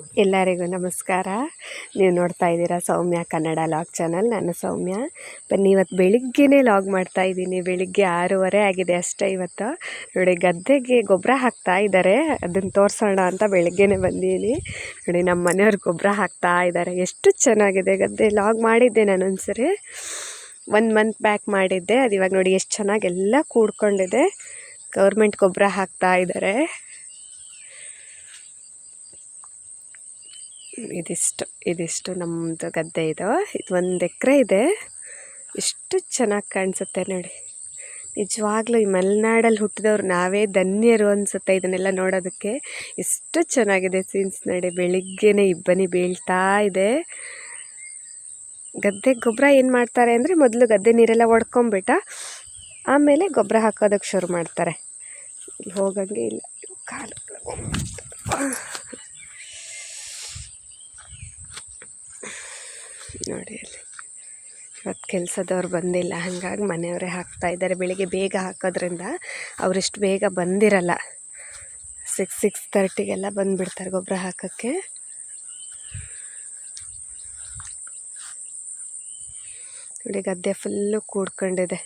ಎಲ್ಲರಿಗೂ ನಮಸ್ಕಾರ. ನೀವು ನೋಡ್ತಾ ಇದ್ದೀರಾ ಸೌಮ್ಯ ಕನ್ನಡ ಲಾಗ್ ಚಾನಲ್. ನಾನು ಸೌಮ್ಯ. ಬನ್ನಿ ಇವತ್ತು ಬೆಳಿಗ್ಗೆನೇ ಲಾಗ್ ಮಾಡ್ತಾ ಇದ್ದೀನಿ. ಬೆಳಿಗ್ಗೆ ಆರೂವರೆ ಆಗಿದೆ ಅಷ್ಟೇ ಇವತ್ತು. ನೋಡಿ, ಗದ್ದೆಗೆ ಗೊಬ್ಬರ ಹಾಕ್ತಾ ಇದ್ದಾರೆ. ಅದನ್ನು ತೋರಿಸೋಣ ಅಂತ ಬೆಳಿಗ್ಗೆನೇ ಬಂದೀನಿ. ನೋಡಿ ನಮ್ಮ ಮನೆಯವ್ರು ಗೊಬ್ಬರ ಹಾಕ್ತಾ ಇದ್ದಾರೆ. ಎಷ್ಟು ಚೆನ್ನಾಗಿದೆ ಗದ್ದೆ. ಲಾಗ್ ಮಾಡಿದ್ದೆ ನಾನು ಒಂದ್ಸರಿ. ಒನ್ ಮಂತ್ ಬ್ಯಾಕ್ ಮಾಡಿದ್ದೆ. ಅದು ಇವಾಗ ನೋಡಿ, ಎಷ್ಟು ಚೆನ್ನಾಗಿ ಎಲ್ಲ ಕೂಡ್ಕೊಂಡಿದೆ. ಗೌರ್ಮೆಂಟ್ ಗೊಬ್ಬರ ಹಾಕ್ತಾ ಇದ್ದಾರೆ. ಇದಿಷ್ಟು ಇದಿಷ್ಟು ನಮ್ಮದು ಗದ್ದೆ ಇದು. ಇದು ಒಂದು ಎಕರೆ ಇದೆ. ಎಷ್ಟು ಚೆನ್ನಾಗಿ ಕಾಣಿಸುತ್ತೆ ನೋಡಿ. ನಿಜವಾಗ್ಲೂ ಈ ಮಲೆನಾಡಲ್ಲಿ ಹುಟ್ಟಿದವ್ರು ನಾವೇ ಧನ್ಯರು ಅನಿಸುತ್ತೆ ಇದನ್ನೆಲ್ಲ ನೋಡೋದಕ್ಕೆ. ಎಷ್ಟು ಚೆನ್ನಾಗಿದೆ ಸೀನ್ಸ್ ನೋಡಿ. ಬೆಳಿಗ್ಗೆನೇ ಇಬ್ಬನಿ ಬೀಳ್ತಾ ಇದೆ. ಗದ್ದೆ ಗೊಬ್ಬರ ಏನು ಮಾಡ್ತಾರೆ ಅಂದರೆ ಮೊದಲು ಗದ್ದೆ ನೀರೆಲ್ಲ ಒಡ್ಕೊಂಬಿಟ್ಟ ಆಮೇಲೆ ಗೊಬ್ಬರ ಹಾಕೋದಕ್ಕೆ ಶುರು ಮಾಡ್ತಾರೆ. ಇಲ್ಲಿ ಹೋಗಂಗೆ ಇಲ್ಲ. ಕಾಲು. ನೋಡಿ ಅಲ್ಲಿ. ಇವತ್ತು ಕೆಲಸದವ್ರು ಬಂದಿಲ್ಲ, ಹಾಗಾಗಿ ಮನೆಯವರೇ ಹಾಕ್ತಾ ಇದ್ದಾರೆ. ಬೆಳಿಗ್ಗೆ ಬೇಗ ಹಾಕೋದ್ರಿಂದ ಅವರಿಷ್ಟು ಬೇಗ ಬಂದಿರಲ್ಲ. ಸಿಕ್ಸ್ ಸಿಕ್ಸ್ ತರ್ಟಿಗೆಲ್ಲ ಬಂದುಬಿಡ್ತಾರೆ ಗೊಬ್ಬರ ಹಾಕೋಕ್ಕೆ. ನೋಡಿ ಗದ್ದೆ ಫುಲ್ಲು ಕೂಡ್ಕೊಂಡಿದೆ.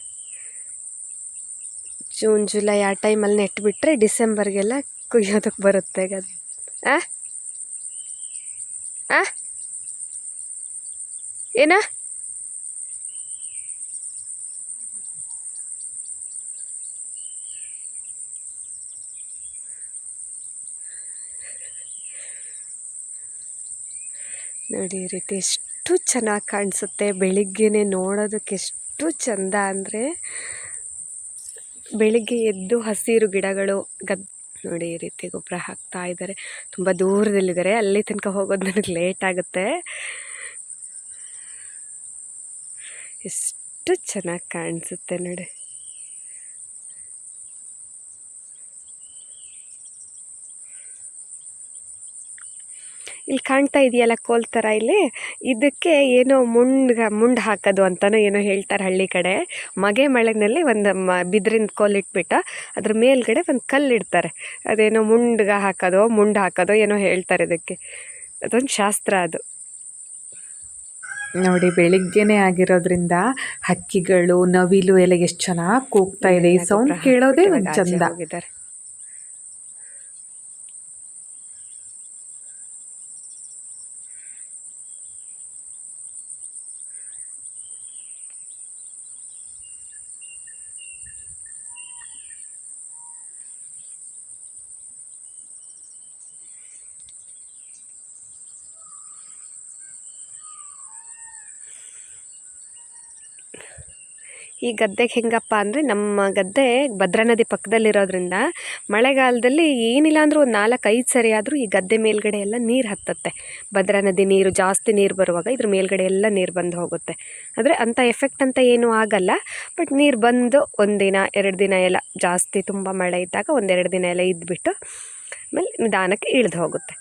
ಜೂನ್ ಜುಲೈ ಆ ಟೈಮಲ್ಲಿ ನೆಟ್ಬಿಟ್ರೆ ಡಿಸೆಂಬರ್ಗೆಲ್ಲ ಕುಯ್ಯೋದಕ್ಕೆ ಬರುತ್ತೆ ಗದ್ದೆ ಆ? ಏನ? ನೋಡಿ ಈ ರೀತಿ ಎಷ್ಟು ಚೆನ್ನಾಗಿ ಕಾಣಿಸುತ್ತೆ. ಬೆಳಿಗ್ಗೆನೆ ನೋಡೋದಕ್ಕೆ ಎಷ್ಟು ಚಂದ ಅಂದರೆ ಬೆಳಿಗ್ಗೆ ಎದ್ದು ಹಸಿರು ಗಿಡಗಳು ಗದ್, ನೋಡಿ ಈ ರೀತಿ ಗೊಬ್ಬರ ಹಾಕ್ತಾ ಇದ್ದಾರೆ. ತುಂಬ ದೂರದಲ್ಲಿದ್ದಾರೆ. ಅಲ್ಲಿ ತನಕ ಹೋಗೋದು ನನಗೆ ಲೇಟ್ ಆಗುತ್ತೆ. ಎಷ್ಟು ಚೆನ್ನಾಗಿ ಕಾಣಿಸುತ್ತೆ ನೋಡಿ. ಇಲ್ಲಿ ಕಾಣ್ತಾ ಇದೆಯಲ್ಲ ಕೋಲ್ ಥರ ಇಲ್ಲಿ? ಇದಕ್ಕೆ ಏನೋ ಮುಂಡ್ಗ, ಮುಂಡ್ ಹಾಕೋದು ಅಂತಲೂ ಏನೋ ಹೇಳ್ತಾರೆ ಹಳ್ಳಿ ಕಡೆ. ಮಗೆ ಮಳೆನಲ್ಲಿ ಒಂದು ಮ, ಬಿದ್ರಿನ ಕೋಲ್ ಇಟ್ಬಿಟ್ಟು ಅದ್ರ ಮೇಲ್ಗಡೆ ಒಂದು ಕಲ್ಲು ಇಡ್ತಾರೆ. ಅದೇನೋ ಮುಂಡ್ಗ ಹಾಕೋದೋ, ಮುಂಡ್ ಹಾಕೋದೋ ಏನೋ ಹೇಳ್ತಾರೆ ಇದಕ್ಕೆ. ಅದೊಂದು ಶಾಸ್ತ್ರ ಅದು. ನೋಡಿ ಬೆಳಿಗ್ಗೆನೆ ಆಗಿರೋದ್ರಿಂದ ಹಕ್ಕಿಗಳು ನವಿಲು ಎಲ್ಲ ಎಷ್ಟು ಚೆನ್ನಾಗಿ ಕೂಗ್ತಾ ಇದೆ. ಈ ಸೌಂಡ್ ಕೇಳೋದೇ ಒಂದು ಚಂದ. ಈ ಗದ್ದೆಗೆ ಹೆಂಗಪ್ಪ ಅಂದರೆ ನಮ್ಮ ಗದ್ದೆ ಭದ್ರಾ ನದಿ ಪಕ್ಕದಲ್ಲಿರೋದ್ರಿಂದ ಮಳೆಗಾಲದಲ್ಲಿ ಏನಿಲ್ಲ ಅಂದರೂ ಒಂದು ನಾಲ್ಕೈದು ಸರಿ ಆದರೂ ಈ ಗದ್ದೆ ಮೇಲ್ಗಡೆ ಎಲ್ಲ ನೀರು ಹತ್ತತ್ತೆ. ಭದ್ರಾ ನದಿ ನೀರು ಜಾಸ್ತಿ ನೀರು ಬರುವಾಗ ಇದ್ರ ಮೇಲ್ಗಡೆ ಎಲ್ಲ ನೀರು ಬಂದು ಹೋಗುತ್ತೆ. ಆದರೆ ಅಂಥ ಎಫೆಕ್ಟ್ ಅಂತ ಏನೂ ಆಗಲ್ಲ. ಬಟ್ ನೀರು ಬಂದು ಒಂದಿನ, ಎರಡು ದಿನ ಎಲ್ಲ ಜಾಸ್ತಿ ತುಂಬ ಮಳೆ ಇದ್ದಾಗ ಒಂದೆರಡು ದಿನ ಎಲ್ಲ ಇದ್ದುಬಿಟ್ಟು ಆಮೇಲೆ ನಿಧಾನಕ್ಕೆ ಇಳಿದು ಹೋಗುತ್ತೆ.